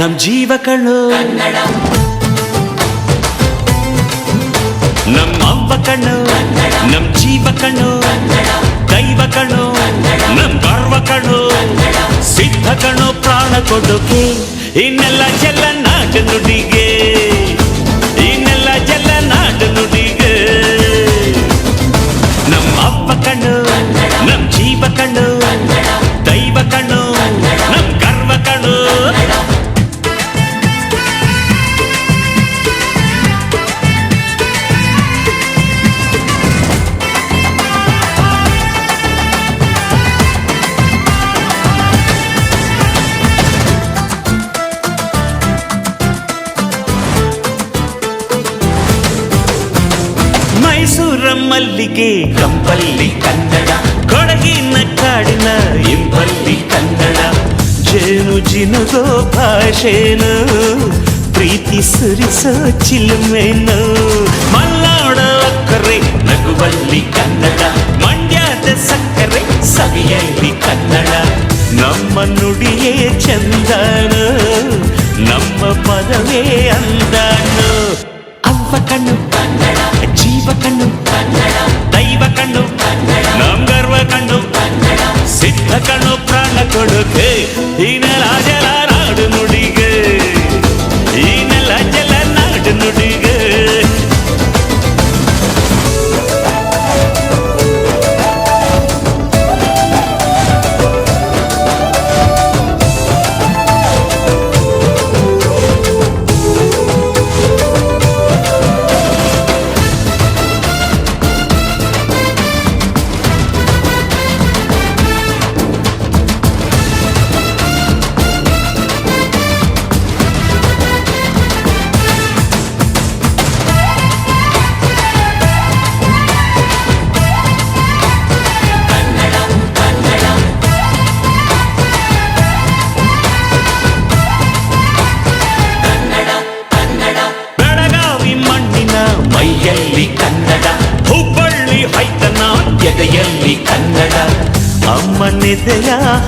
ನಮ್ ಕಣ್ಣು ನಮ್ಮ ಅವ್ವ ಕಣ್ಣು, ನಮ್ ಜೀವ ಕಣ್ಣು, ದೈವ ಕಣ್ಣು, ನಮ್ ಗರ್ವ ಕಣ್ಣು, ಸಿದ್ಧ ಕಣ್ಣು, ಪ್ರಾಣ ಕೊಡೋಕೆ ಇನ್ನೆಲ್ಲ ಜಲ ನಾಟ ಮಲ್ಲಿಗೆ ಕಂಪಲ್ಲಿ ಕನ್ನಡ ಕೊಡಗಿನ ಕಾಡಿನ ಇಂಪಲ್ಲಿ ಕನ್ನಡ ಜೇನು ಜಿನುಗೋ ಭಾಷೆನು ಪ್ರೀತಿ ಸುರಿಸೋ ಚಿಲುಮೆನು ಮಲ್ನಾಡ ಅಕ್ಕರೆ ನಗುವಲ್ಲಿ ಕನ್ನಡ ಮಂಡ್ಯದ ಸಕ್ಕರೆ ಸವಿಯಲ್ಲಿ ಕನ್ನಡ ನಮ್ಮ ನುಡಿಯೇ ಚಂದನು ನಮ್ಮ ಪದವೇ ಅಂದನು ಅವ್ವ ಕಣ್ಣು ಕನ್ನಡ ಜೀವ ಕಣ್ಣು ಕನ್ನಡ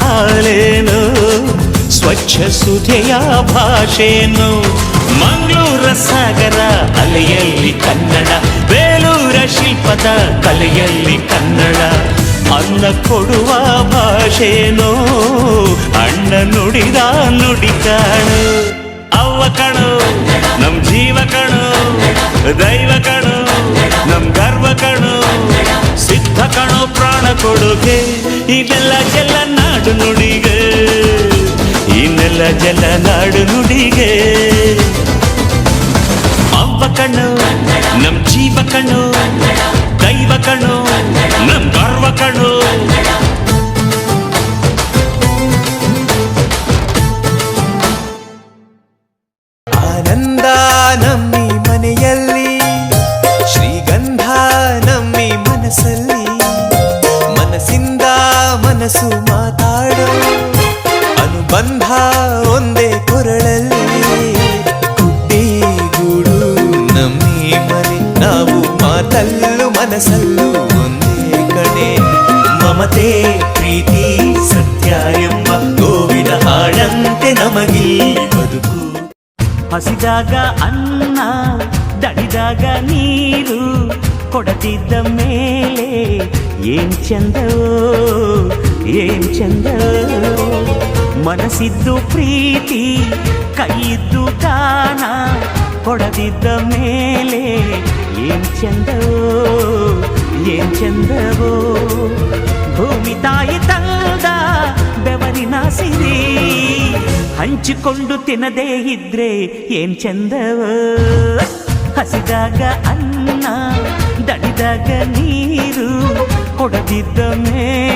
ಹಾಲೇನು? ಸ್ವಚ್ಛ ಸುಧೆಯ ಭಾಷೆನು ಮಂಗಳೂರ ಸಾಗರ ಅಲೆಯಲ್ಲಿ ಕನ್ನಡ, ಬೇಲೂರ ಶಿಲ್ಪದ ಕಲೆಯಲ್ಲಿ ಕನ್ನಡ. ಅನ್ನ ಕೊಡುವ ಭಾಷೆನೋ ಅಣ್ಣ ನುಡಿದ ನುಡಿ ಅವ್ವ ಕಣು, ನಮ್ ಜೀವ ಕಣು, ದೈವ ಕಣು, ನಮ್ ಗರ್ವ ಕಣು, ಸಿದ್ಧ ಕಣು ಪ್ರಾಣ ಕೊಡುಗೆ ಇದೆಲ್ಲ ನಾಡು ನುಡಿಗೆ. ಅವ್ವ ಕಣ್ಣು ನಮ್ ಜೀವ ಕಣ್ಣು ದೈವ ಕಣ್ಣು ಒಂದೇ ಕುರಳಲ್ಲಿ ಗೂಡು ನಮ್ಮಿ ಮನೆ. ನಾವು ಮಾತಲ್ಲು ಮನಸ್ಸಲ್ಲೂ ಒಂದೇ ಕಣೆ. ಮಮತೆ, ಪ್ರೀತಿ, ಸತ್ಯ ಎಂಬ ಗೋವಿನ ಹಾಡಂತೆ ನಮಗೆ ಬದುಕು. ಹಸಿದಾಗ ಅನ್ನ, ದಣಿದಾಗ ನೀರು ಕೊಡದಿದ್ದ ಮೇಲೆ ಏನ್ ಚಂದವೋ ಏನ್ ಚಂದವೋ ಮನಸ್ಸಿದ್ದು ಪ್ರೀತಿ, ಕೈಯಿದ್ದು ದಾನ, ಕೊಡದಿದ್ದ ಮೇಲೆ ಏನ್ ಚಂದವೋ ಏನ್ ಚಂದವೋ? ಭೂಮಿ ತಾಯಿ ತಂದ ಬೆವರಿನ ಸಿರಿ ಹಂಚಿಕೊಂಡು ತಿನ್ನದೇ ಇದ್ರೆ ಏನ್ ಚಂದವ? ಹಸಿದಾಗ ಅನ್ನ ದಡಿದಾಗ ನೀರು, ಕೊಡದಿದ್ದ ಮೇಲೆ